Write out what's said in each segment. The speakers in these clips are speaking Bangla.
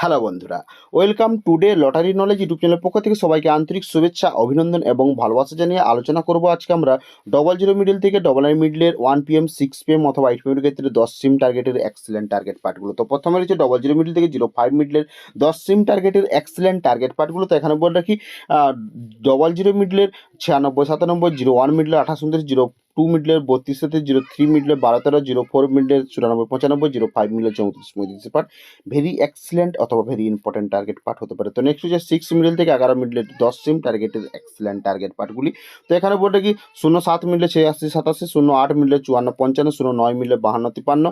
হ্যালো বন্ধুরা, welcome today lottery knowledge YouTube চ্যানেলের পক্ষ থেকে সবাইকে আন্তরিক শুভেচ্ছা, অভিনন্দন এবং ভালোবাসা জানিয়ে আলোচনা করব আজকে আমরা ডবল জিরো মিডিল থেকে ডবল নাইন মিডিলের ওয়ান পিএম সিক্স পিএম অথবা এইট পিএমের ক্ষেত্রে দশ সিম টার্গেটের এক্সেলেন্ট টার্গেট পার্টগুলো তো প্রথমে রয়েছে ডবল জিরো মিডিল থেকে জিরো ফাইভ মিডিলের দশ সিম টার্গেটের এক্সেলেন্ট টার্গেট পার্টগুলো তো এখানে বলে রাখি ডবল জিরো মিডিলের ছিয়ানব্বই, সাতানব্বই জিরো ওয়ান মিডিলের আঠাশ, উনত্রিশ জিরো টু মিডলের বত্রিশ সাথে জিরো থ্রি মিডলের বারো তেরো জিরো ফোর মিডলের চুরানব্বই, পঁচানব্বই জিরো ফাইভ মিডলের চৌত্রিশ পঁয়ত্রিশ পার্ট ভেরি এক্সিলেন্ট অথবা ভেরি ইম্পর্টেন্ট টার্গেট পার্ট হতে পারে। তো নেক্সট হচ্ছে সিক্স মিডল থেকে এগারো মিডলের দশ সিম টার্গেটের এক্সিলেন্ট টার্গেট পার্টগুলি তো এখানে বলতে কি, শূন্য সাত মিডলে ছিয়াশি, সাতাশি, শূন্য আট মিডলে চুয়ান্ন, পঞ্চান্ন, শূন্য নয় মিডলে বাহান্ন তিপান্ন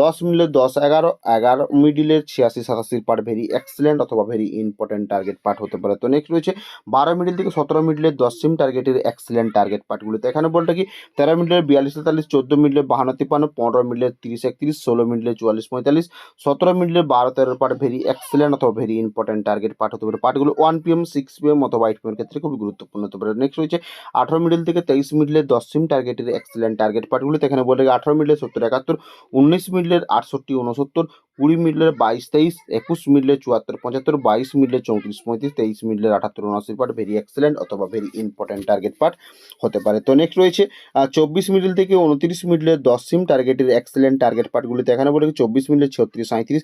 দশ মিডলে দশ, এগারো এগারো মিডিলের ছিয়াশি সাতাশির পার্ট ভেরি এক্সিলেন্ট অথবা ভেরি ইম্পর্টেন্ট টার্গেট পার্ট হতে পারে। তো নেক্সট রয়েছে বারো মিডল থেকে সতেরো মিডলের দশ সিম টার্গেটের এক্সিলেন্ট টার্গেট পার্টগুলি তো এখানে বলতে কি, তেরো মিডলের বিয়াল্লিশ তেতাল্লিশ, চোদ্দ মিডলে বাহান্ন তিপ্পান্ন, পনেরো মিডলে তিরিশ একত্রিশ, ষোলো মিডলে চুয়াল্লিশ পঁয়তাল্লিশ, সতেরো মিডলে বারো তেরো পার্ট ভেরি এক্সেলেন্ট অথবা ভেরি ইম্পর্টেন্ট টার্গেট পার্ট হতে পারে। পার্টগুলো ওয়ান পিএম সিক্স পিএম অথবা এইট পিএম ক্ষেত্রে খুবই গুরুত্বপূর্ণ হতে পারে। নেক্সট রয়েছে আঠারো মিডল থেকে তেইশ মিডলে দশ সিম টার্গেটের এক্সেলেন্ট টার্গেট পার্টগুলোতে এখানে বলে আঠারো মিডলে সত্তর একাত্তর, উনিশ মিডলের আটষট্টি উনসত্তর কুড়ি মিডলের বাইশ তেইশ, একুশ মিডলে চুয়াত্তর পঁচাত্তর, বাইশ মিডলে চৌত্রিশ পঁয়ত্রিশ, তেইশ মিডলের আটাত্তর উনআশি পার্ট ভেরি এক্সেলেন্ট অথবা ভেরি ইম্পর্টেন্ট টার্গেট পার্ট হতে পারে। তো নেক্সট রয়েছে চব্বিশ মিডল থেকে উনত্রিশ মিডলের দশ সিম টার্গেটের এক্সেলেন্ট টার্গেট পার্টগুলিতে এখানে বলে চব্বিশ মিডলে ছত্রিশ সাঁত্রিশ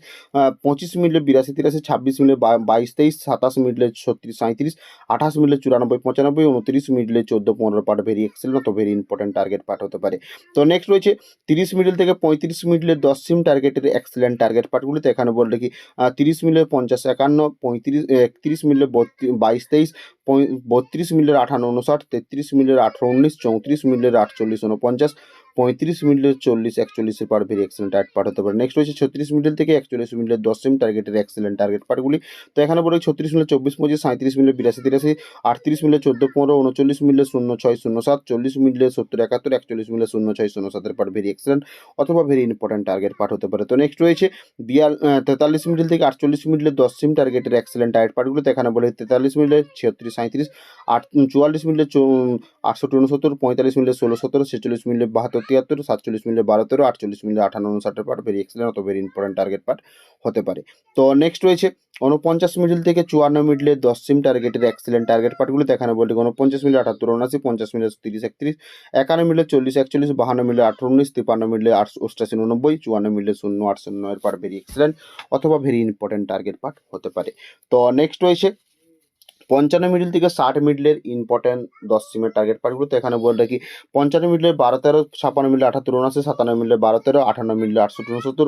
পঁচিশ মিডলে বিরাশি, তিরাশি, ছাব্বিশ মিডলে বা- বাইশ, তেইশ, সাতাশ মিডলে ছত্রিশ সাঁত্রিশ আঠাশ মিডলে চুরানব্বই, পঁচানব্বই, উনত্রিশ মিডলে চোদ্দ, পনেরো পার্ট ভেরি এক্সেলেন্ট অথবা ভেরি ইম্পর্টেন্ট টার্গেট পার্ট হতে পারে। তো নেক্সট রয়েছে তিরিশ মিডল থেকে পঁয়ত্রিশ মিডলে দশ সিম টার্গেটের এক্সেলেন্ট টার্গেট পার্টগুলিতে এখানে বলে কি তিরিশ মিলে পঞ্চাশ, একান্ন, পঁয়ত্রিশ, একত্রিশ মিলে বাইশ, তেইশ বত্রিশ মিলের আঠান্ন উনষাট তেত্রিশ মিলের আঠারো উনিশ চৌত্রিশ মিলের আটচল্লিশ উনপঞ্চাশ পঁয়ত্রিশ মিনিটের চল্লিশ একচল্লিশের পার ভেরি এক্সেলেন্ট টার্গেট হতে পারে। নেক্সট রয়েছে ছত্রিশ মিনিট থেকে একচল্লিশ মিনিটের দশ সিম টার্গেটের এক্সেলেন্ট টার্গেট পার্টগুলি তো এখানে বলে ছত্রিশ মিনিট চব্বিশ পঁচিশ সাঁত্রিশ মিনিট বিরাশি তিরাশি, আটত্রিশ মিনিট চোদ্দ পনেরো, উনচল্লিশ মিনিট শূন্য ছয় শূন্য সাত, চল্লিশ মিনিটে সত্তর একাত্তর, একচল্লিশ মিনিট শূন্য ছয় শূন্য সাতের পার ভেরি এক্সেলেন্ট অথবা ভেরি ইম্পর্টেন্ট টার্গেট হতে পারে। তো নেক্সট রয়েছে বিয়াল তেতাল্লিশ মিনিট থেকে আটচল্লিশ মিনিটের দশ সিম টার্গেটের এক্সেলেন্ট টার্গেট পার্টগুলোতে এখানে বলে তেতাল্লিশ মিনিটে ছিয়াত্রিশ সাঁত্রিশ আট, চুয়াল্লিশ মিনিটে আটষট্টি, উনসত্তর, পঁয়তাল্লিশ মিনিটে ষোলো, সতেরো, ছেচল্লিশ মিনিটে বাহাত্তর তিয়াত্তর, সাতচল্লিশ মিনিটে বারো তেরো, আটচল্লিশ মিনিটে আঠান্ন উনষাটের পার্ট ভেরি এক্সেলেন্ট অত ভেরি ইম্পর্টেন্ট টার্গেট পার্ট হতে পারে। তো নেক্সট রয়েছে উনপঞ্চাশ মিডিল থেকে চুয়ান্ন মিডলে দশ সিম টার্গেটের এক্সেলেন্ট টার্গেট পার্টগুলোতে এখানে বলতে উনপঞ্চাশ মিনিট আটাত্তর, উনআশি, পঞ্চাশ মিনিট তিরিশ, একত্রিশ, একান্ন মিনিটে চল্লিশ, একচল্লিশ, বাহান্ন মিনিটে আঠারো, উনিশ, তিপ্পান্ন মিনিটে আট, অষ্টাশি, উননব্বই, চুয়ান্ন মিনিটে শূন্য আট শূন্য এর পার্ট ভেরি এক্সেলেন্ট অথবা ভেরি ইম্পর্টেন্ট টার্গেট পার্ট হতে পারে। তো নেক্সট রয়েছে পঞ্চান্ন মিডল থেকে ষাট মিডলের ইম্পর্টেন্ট দশ সিমের টার্গেট পার্টগুলো তো এখানে বলে রাখি, পঞ্চান্ন মিডলের বারো, তেরো, ছাপান্ন মিডলে আঠাত্তর উনআশি, সাতান্ন মিডলে বারো, তেরো, আঠান্ন মিডলে আটষট্টি, উনসত্তর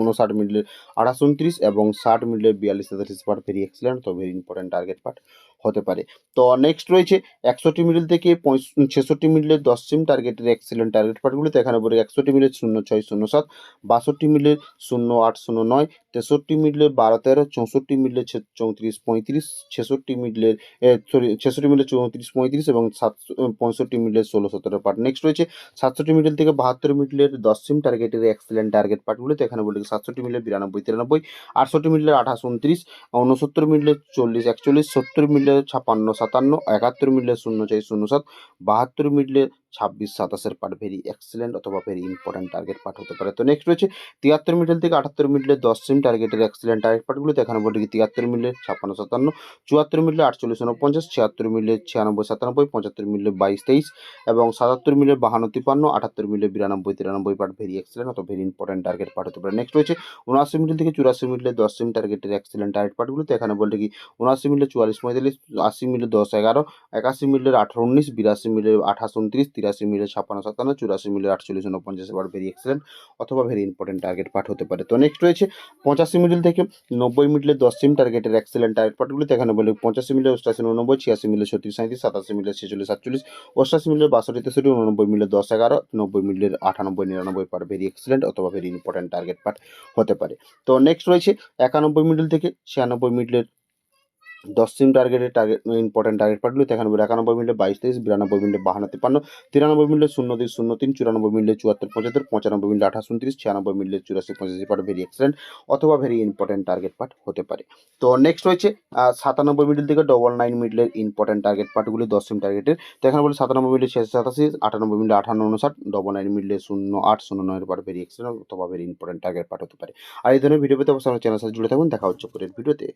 উনষাট মিডলে আঠাশ, উনত্রিশ এবং ষাট মিডলে বিয়াল্লিশ, তেতাল্লিশ পার্ট ভেরি এক্সেলেন্ট তো ভেরি ইম্পর্টেন্ট টার্গেট পার্ট হতে পারে। তো নেক্সট রয়েছে একষট্টি মিডল থেকে ছেষট্টি মিডলে দশ সিম টার্গেটের এক্সেলেন্ট টার্গেট পার্টগুলোতে এখানে বলে একষট্টি মিডলে শূন্য ছয়, শূন্য সাত, বাষট্টি মিডলে শূন্য আট, শূন্য নয় তেষট্টি মিডলে বারো তেরো, চৌষট্টি মিডলে ছে- চৌত্রিশ, পঁয়ত্রিশ, ছেষট্টি মিডলের সরি ছেষট্টি মিডলে চৌত্রিশ, পঁয়ত্রিশ এবং সাত, পঁয়ষট্টি মিডলের ষোলো, সতেরো পার্ট। নেক্সট রয়েছে সাতষট্টি মিডল থেকে বাহাত্তর মিডলের দশ সিম টার্গেটের এক্সেলেন্ট টার্গেট পার্টগুলোতে এখানে বলে সাতষট্টি মিডলে বিরানব্বই, তিরানব্বই, আটষট্টি মিডলের আঠাশ, উনত্রিশ উনসত্তর মিডলে চল্লিশ, একচল্লিশ, সত্তর মিডলে ছাপান্ন, সাতান্ন, একাত্তর মিডলে শূন্য চাই শূন্য সাত, বাহাত্তর মিডলে ছাব্বিশ সাতাশের পার্ট ভেরি এক্সেলেন্ট অথবা ভেরি ইম্পর্টেন্ট টার্গেট পার্ট হতে পারে। তো নেক্সট রয়েছে তিয়াত্তর মিডল থেকে আটাত্তর মিডলে দশ সিম টার্গেটের এক্সেলেন্ট টার্গেট পার্টগুলোতে এখানে বলে কি তিয়াত্তর মিডলে ছাপ্পান্ন, সাতান্ন, চুয়াত্তর মিডলে আটচল্লিশ উনপঞ্চাশ ছিয়াত্তর মিডলে ছিয়ানব্বই, সাতানব্বই, পঁচাত্তর মিডলে বাইশ, তেইশ এবং সাতাত্তর মিডলে বাহান্ন, তিপ্পান্ন, আটাত্তর মিডলে বিরানব্বই, তিরানব্বই পার্ট ভেরি এক্সেলেন্ট অথবা ভেরি ইম্পর্টেন্ট টার্গেট পার্ট হতে পারে। নেক্সট রয়েছে উনআশি মিডল থেকে চুরাশি মিডলে দশ সিম টার্গেটের এক্সেলেন্ট টার্গেট পার্টগুলোতে এখানে বলতে কি উনআশি মিডলে চুয়াল্লিশ, পঁয়তাল্লিশ, আশি মিডলে দশ, এগারো, একাশি মিডলের আঠারো, উনিশ, বিরাশি মিডলে আঠাশ, উনত্রিশ তিরাশি মিলে ছাপ্পান্ন, সাতান্ন, চুরাশি মিলে আটচল্লিশ উনপঞ্চাশ পার্ট ভেরি এক্সেলেন্ট অথবা ভেরি ইম্পর্টেন্ট টার্গেট পার্ট হতে পারে। তো নেক্সট রয়েছে পঁচাশি মিডিল থেকে নব্বই মিডলে দশ সিম টার্গেটের এক্সেলেন্ট টার্গেট পার্টগুলিতে এখানে বলে, পঁচাশি মিলে অষ্টাশি উননব্বই ছিয়াশি মিলে ছত্রিশ সাঁত্রিশ সাতাশি মিলে ছেচল্লিশ, সাতচল্লিশ, অষ্টাশি মিলে বাষট্টি তেষট্টি উননব্বই মিলে দশ, এগারো, নব্বই মিলে আটানব্বই, নিরানব্বই পার্ট ভেরি এক্সেলেন্ট অথবা ভেরি ইম্পর্টেন্ট টার্গেট পার্ট হতে পারে। তো নেক্সট রয়েছে একানব্বই মিডল থেকে ছিয়ানব্বই মিডলের দশ সিম টার্গেটের টার্গেট ইম্পর্টেন্ট টার্গেট পার্টগুলো একানব্বই একানব্বই মিনিটে বাইশ তেইশ, বিরানব্বই মিনিটে বাহান্ন তিপ্পান্ন, তিরানব্বই মিনিটে শূন্য দুই শূন্য তিন, চুরানব্বই মিনিটে চুয়াত্তর পঁচাত্তর, পঁচানব্বই মিনিটে আঠাশ উনত্রিশ, ছিয়ানব্বই মিনিটে চুরাশি পঁচাশি পার্ট ভেরি এক্সেলেন্ট অথবা ভেরি ইম্পর্টেন্ট টার্গেট পার্ট হতে পারে। তো নেক্সট রয়েছে সাতানব্বই মিনিট থেকে ডবল নাইন মিনিটের ইম্পর্টেন্ট টার্গেট পার্টগুলি দশ সিম টার্গেটের তো এখানে বলে সাতানব্বই মিনিটে ছিয়াশি সাতাশি, আটানব্বই মিনিটে আঠান্ন উনষাট ডবল নাইন মিনিটে শূন্য আট, শূন্য নয়ের পার্ট ভেরি এক্সেলেন্ট অথবা ভেরি ইম্পর্টেন্ট টার্গেট পার্ট হতে পারে। আর এই ধরনের ভিডিও পেতে অবশ্যই চ্যানেল সাথে জুড়ে থাকুন। দেখা হচ্ছে পরের ভিডিওতে